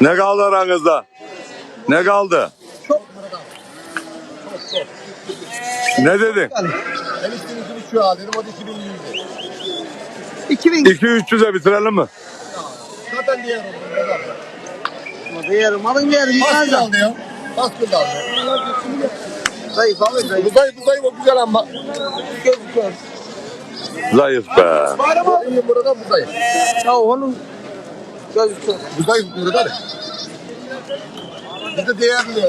Ne kaldı aranızda? Ne kaldı? Ne dedin? Ben istedim şu al dedim o da 2100 dedi. 2000 2-300'e bitirelim mi? Zaten diğer oldu. Murat abi. değerim. Alın değerim. Baskül Yukarıda. aldı ya. Baskül de aldı. Zayıf abi zayıf. Bu zayıf bu zayıf o güzel ama. Gözüküyor. Zayıf be. İyi burada bu zayıf. Ya onun gözüküyor. Bu zayıf burada da. Biz de değerli lira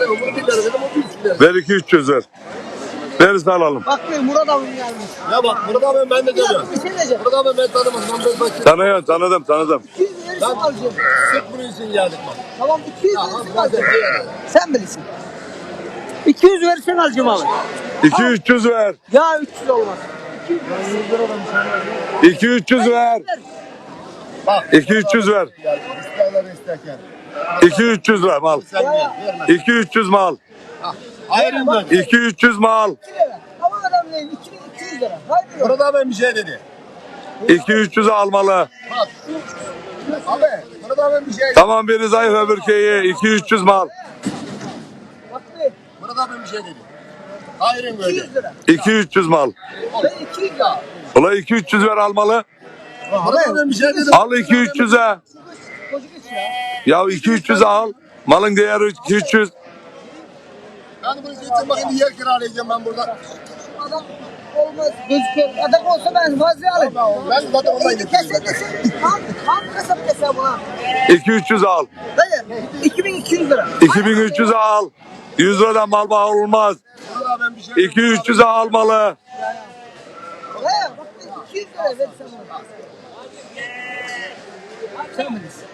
dedim o bir üç lira. Ver 2-300 ver. Verirse alalım. Bak bir Murat abim gelmiş. Ya bak Murat abi ben de dakika bir şey diyeceğim. Murat abi ben tanımam. Ben böyle bakıyorum. Tanıyorum tanıdım tanıdım. 200 verirsen alacağım. Sırf bunun için geldik bak. Tamam 200 Ya verirsen abi ben de alacağım. Sen bilirsin. 200 verirsen alacağım abi. 2-300 ver. Ya 300 olmaz. 2-300 ver. Bak. 2-300 ver. İsterler isterken. 2-300 lira mal. Sen gel. Vermez. 2-300 mal. Ayrım ben. 2-300 mal. 2 lira. Ama adam değil 2200 lira. Hayır. Murat abi bir şey dedi. 2-300'e almalı. Bak. Abi Murat abi bir şey dedi. Tamam biri zayıf öbür keyi. 2-300 mal. Bak bir Murat abi bir şey dedi. Ayrım böyle. 200 lira. 2-300 mal. Ben 200 lira. Ula 2-300 ver almalı. Abi bir şey dedi. Al 2-300'e. Çocuk iç ya. Ya 2-300'e al. Malın değeri 2-300. Ben bunu için bakın yer kiralayacağım ben burada. Adam olmaz gözüküyor. Adam olsa ben fazla alayım. Ben zaten ondan İyi getirdim. kese kese. Tam, tam kasap kese buna. 2-300 al. Dayı 2200 lira. 2300'e al. 100 liradan mal bağ olmaz. Murat abi ben bir şey 2-300'e almalı. Dayı bak bir 200 lira versem buna. Sen bilirsin.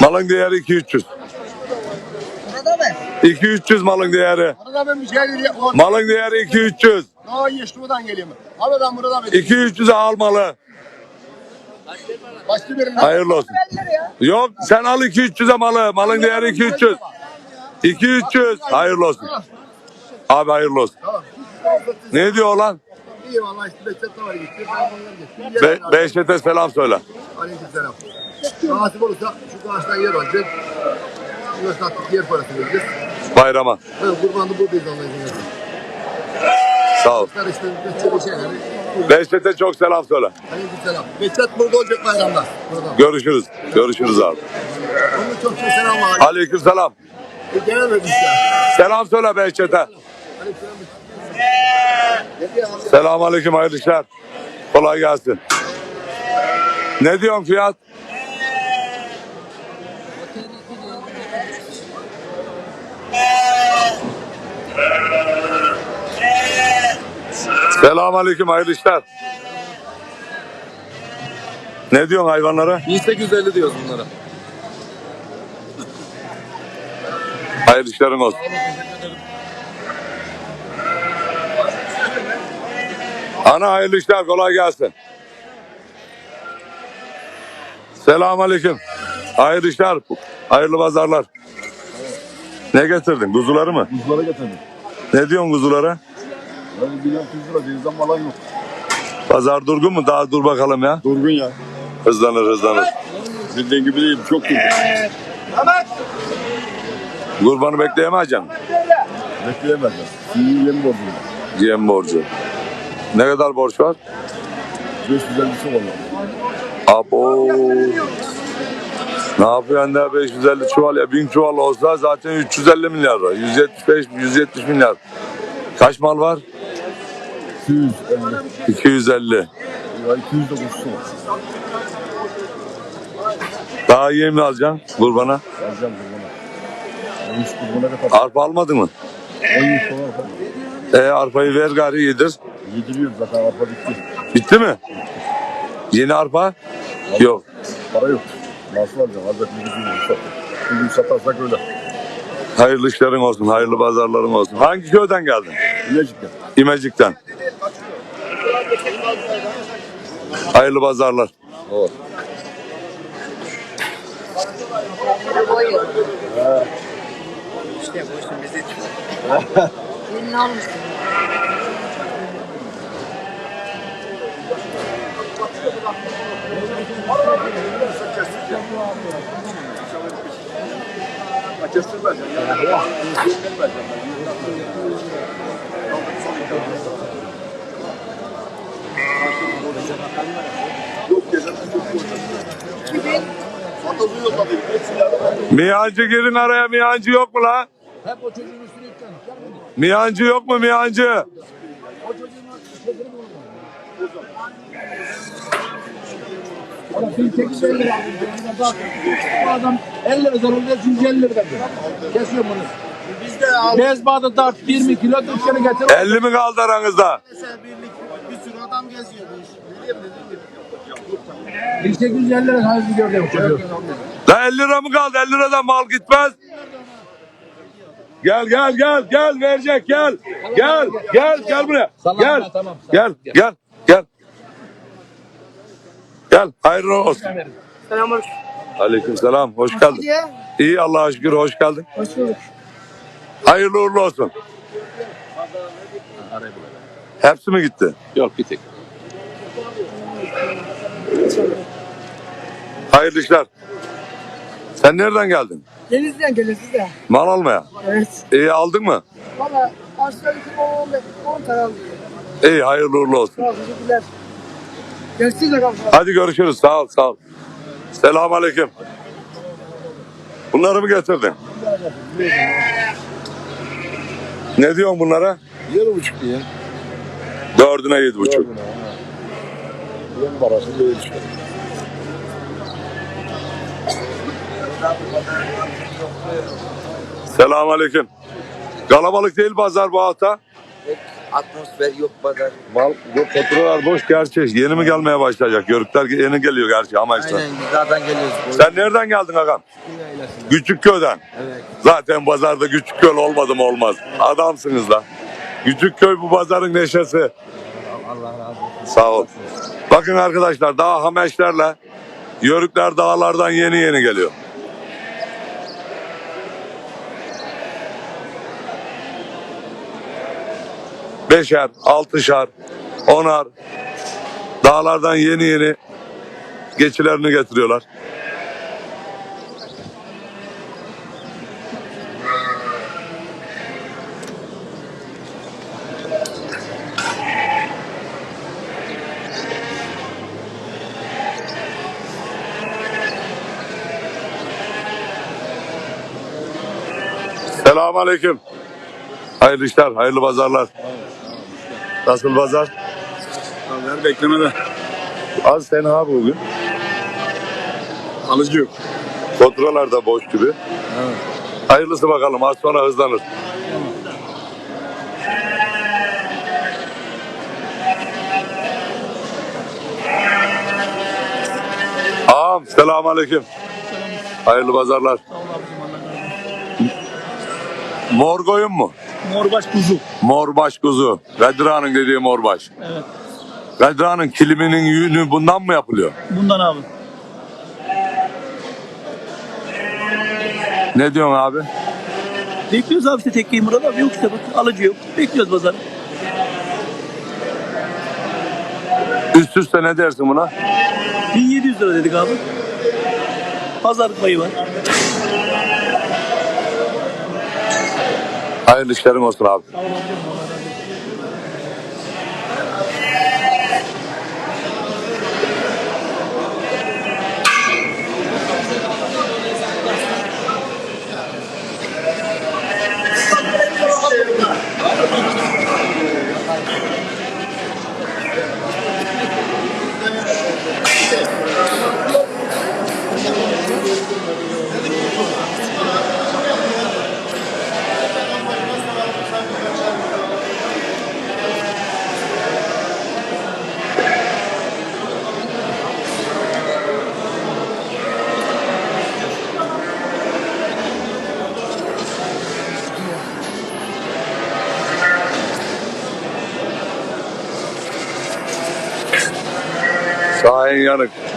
Malın değeri 2-300. Burada ben. 2-300 malın değeri. Malın değeri 2-300. daha iyi şuradan geliyorum. Abi ben Murat abi. 2-300'e almalı. Hayırlı olsun. Yok sen al 2-300'e malı. Malın değeri 2-300. 2-300. Hayırlı olsun. Abi hayırlı olsun. Ne diyor lan? İyi valla işte Behçet de var gitti. Ben. Be Behçet'e selam söyle. Aleyküm selam. Nasip olursa şu karşıdan yer alacağız. Şurada sattık yer parasını vereceğiz. Bayrama. Evet kurbanı buradayız Allah'a izin verirse. Sağ ol. Karıştı Behçet'e. Behçet'e çok selam söyle. Aleyküm selam. Behçet burada olacak bayramda. Burada. Görüşürüz. Görüşürüz abi. Onun çok çok selam var. Aleyküm selam. Söyle Behçet'e. Selam aleyküm hayırlı işler. Kolay gelsin. Ne diyorsun fiyat? Selam aleyküm hayırlı işler. Ne diyorsun hayvanlara? 1850 diyoruz bunlara. Hayırlı işlerin olsun. Ana hayırlı işler kolay gelsin. Selam aleyküm. Hayırlı işler. Hayırlı pazarlar. Ne getirdin? Kuzuları mı? Buzlara getirdim. Ne diyorsun kuzulara? Yani 1600 lira denizden malan yok. Pazar durgun mu? Daha dur bakalım ya. Durgun ya. Hızlanır hızlanır. Bildiğin gibi değil. Çok durgun. Kurbanı bekleyemeyeceksin. Bekleyemezler. Sinir yeni bozuldu. Yem borcu. Ne kadar borç var? 550'si var. Abo. Ne yapıyorsun da 550 çuval ya 1000 çuval olsa zaten 350 milyar var. 175 170 milyar. Kaç mal var? 250. 250. Ya 200 de kutusu var. Daha iyi mi alacaksın kurbana? Alacağım kurbana. 13 kurbana kadar. Arpa almadın mı? 13 dolar falan. E arpayı ver gari yedir. Yediriyoruz zaten arpa bitti. Bitti mi? Yeni arpa? Yok. Para yok. Nasıl alacağım? Hazret bir gün sattık. Bugün satarsak öyle. Hayırlı işlerin olsun, hayırlı pazarların olsun. Hangi köyden geldin? İlacıklar. İmecik'ten. Hayırlı pazarlar. Evet işte bu işin bizde çıkıyor. Elini almışsın. Miyancı girin araya miyancı yok mu la? Hep o çocuğun üstüne yüklen. Gel bunu. Miyancı yok mu miyancı? O çocuğun. Valla 1850 lira aldım. Bu adam 50 lira zararlı 150 lira verdi. Kesiyorum bunu. Biz de aldık. Mezbada dart 20 kilo dükkanı getir. 50 mi kaldı aranızda? Mesela birlik bir sürü adam geziyor bu iş. Ne diyeyim dedim. 1850 lira sahibi gördüm çocuğu. La 50 lira mı kaldı? 50 liradan mal gitmez. Gel gel gel gel verecek gel. Gel gel gel buraya. Gel. Gel gel gel. Gel hayırlı olsun. Selamünaleyküm. Aleyküm selam hoş geldin. İyi Allah'a şükür hoş geldin. Hoş bulduk. Hayırlı uğurlu olsun. Hepsi mi gitti? Yok bir tek. Hayırlı işler. Sen nereden geldin? Denizli'den geliyoruz biz de. Mal almaya. Evet. İyi aldın mı? Valla aşağı yukarı 15 10 tane aldık. İyi hayırlı uğurlu olsun. Sağ ol, teşekkürler. Görüşürüz bakalım. Hadi görüşürüz. Sağ ol, sağ ol. Selamun aleyküm. Bunları mı getirdin? Ne diyorsun bunlara? Yedi buçuk diye. Dördüne yedi buçuk. Yeni parası değil işte. Selamun aleyküm. Kalabalık değil pazar bu hafta. Atmosfer yok pazar. Mal, bu faturalar boş gerçi. Yeni mi gelmeye başlayacak? Yörükler yeni geliyor gerçi ama işte. Aynen dağdan geliyoruz. Sen nereden geldin Hakan? Küçük köyden. Evet. Zaten pazarda küçük köy olmadı mı olmaz. Adamsınız da. Küçük köy bu pazarın neşesi. Allah razı olsun. Sağ ol. Bakın arkadaşlar daha hameşlerle yörükler dağlardan yeni yeni geliyor. Beşer, altışar, onar dağlardan yeni yeni geçilerini getiriyorlar. Selamun Aleyküm. Hayırlı işler, hayırlı pazarlar. Nasıl pazar? Haber beklemede. Az sen abi bugün. Alıcı yok. Faturalar da boş gibi. Hayırlısı bakalım az sonra hızlanır. Ağam selamun aleyküm. Hayırlı pazarlar. Mor koyun mu? Morbaş kuzu. Morbaş kuzu. Vedra'nın dediği morbaş. Evet. Vedra'nın kiliminin yünü bundan mı yapılıyor? Bundan abi. Ne diyorsun abi? Bekliyoruz abi işte tekkeyi burada yok işte bak alıcı yok. Bekliyoruz pazarı. Üst üste ne dersin buna? 1700 lira dedik abi. Pazarlık payı var. Hayırlı işlerin olsun abi.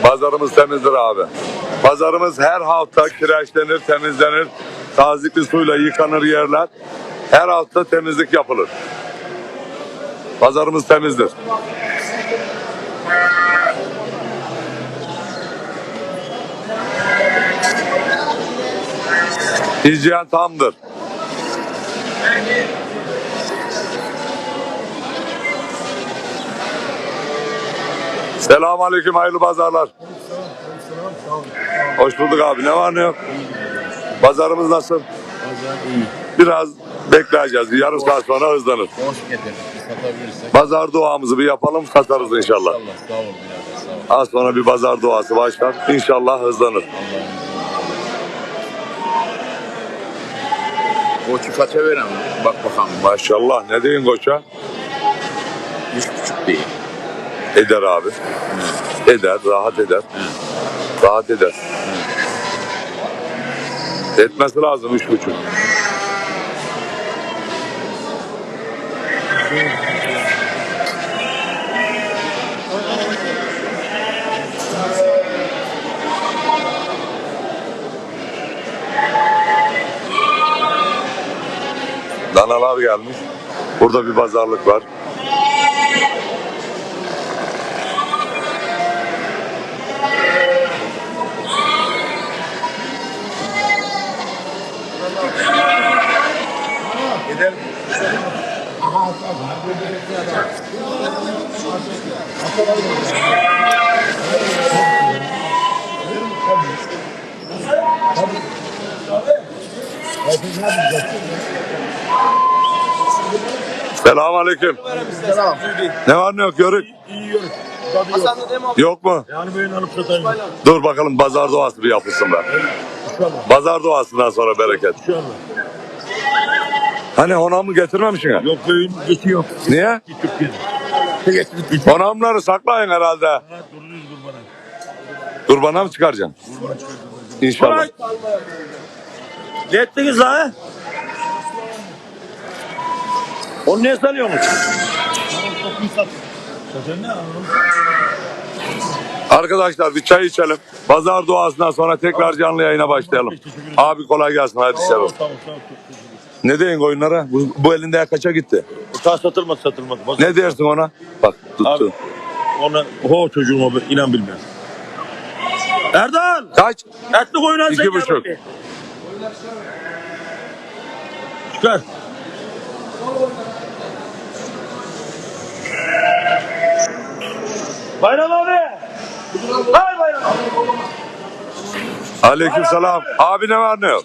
Pazarımız temizdir abi. Pazarımız her hafta kireçlenir, temizlenir. Tazikli suyla yıkanır yerler. Her hafta temizlik yapılır. Pazarımız temizdir. Hijyen tamdır. Selamun Aleyküm, hayırlı pazarlar. Hoş bulduk abi, ne var ne yok? Pazarımız nasıl? Biraz bekleyeceğiz, yarım saat sonra hızlanır. Hoş getirdik. Satabilirsek. Pazar duamızı bir yapalım, satarız inşallah. Allah sağ olun birader sağ olun. Az sonra bir pazar duası başlar, İnşallah hızlanır. Koçu kaça verem? Bak bakalım. Maşallah, ne deyin koça? Üç buçuk değil. Eder abi. Eder, rahat eder. Rahat eder. Etmesi lazım üç buçuk. Danalar gelmiş. Burada bir pazarlık var. Aleyküm. Selam. Ne var ne yok yörük? Yok mu? Yani böyle alıp satayım. Dur bakalım pazar duası bir yapılsın be. Pazar duasından sonra bereket. İnşallah. Hani honamı getirmemişsin ha? Yok köyün geçiyor. Niye? Türkiye'de. Honamları saklayın herhalde. Duruyoruz kurbana. Kurbana mı çıkaracaksın? İnşallah. Ne ettiniz la? Onu ne anladın? Arkadaşlar bir çay içelim. Pazar duasından sonra tekrar canlı yayına başlayalım. Abi kolay gelsin hadi selam. Ne deyin oyunlara? Bu, bu elinde kaça gitti? Uçağı satılmaz satılmaz. Ne dersin ona? Bak tuttu. Abi. Ona ho çocuğuma ben inan bilmem. Erdal! Kaç? Etli koyun al İki buçuk. Çıkar. Bayram abi. Hay bayram. Aleyküm selam. Abi ne var ne yok?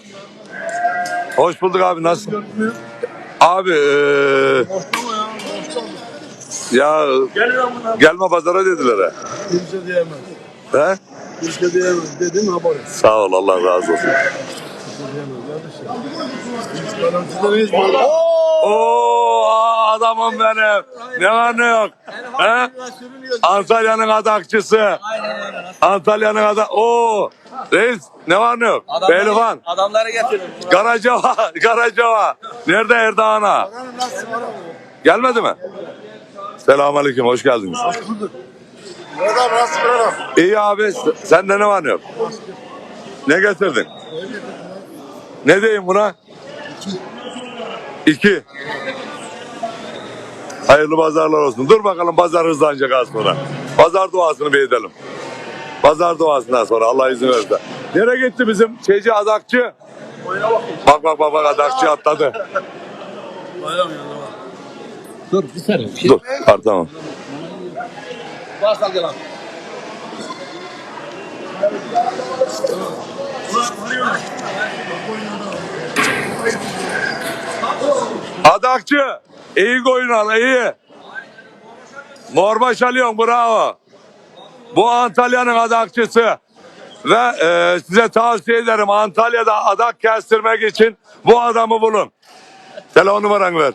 Hoş bulduk abi nasıl? Abi eee ya Gel lan buna. gelme pazara dediler ha. Kimse diyemez. He? Kimse diyemez. Dedim ha bari. Sağ ol Allah razı olsun. Sizden hiç böyle. Oo adamım benim. Ne var ne yok? He? Antalya'nın adakçısı. Antalya'nın adak. Oo reis ne var ne yok? Pehlivan. Adamları getirin. Karacava. Karacava. Nerede Erdoğan'a? Gelmedi mi? Selamünaleyküm hoş geldiniz. Mehmet abi nasıl bırakam? İyi abi sende ne var ne yok? Ne getirdin? Ne diyeyim buna? İki. Hayırlı pazarlar olsun. Dur bakalım pazar hızlanacak az sonra. Pazar duasını bir edelim. Pazar duasından sonra Allah izin verirse. Nereye gitti bizim şeyci adakçı? Bak bak bak bak adakçı atladı. Dur bir saniye. Dur. Var, tamam. Varsa gel abi. Adakçı. iyi koyun iyi. Morbaş alıyorsun bravo. Bu Antalya'nın adakçısı. Ve e, size tavsiye ederim Antalya'da adak kestirmek için bu adamı bulun. Telefon numaranı ver.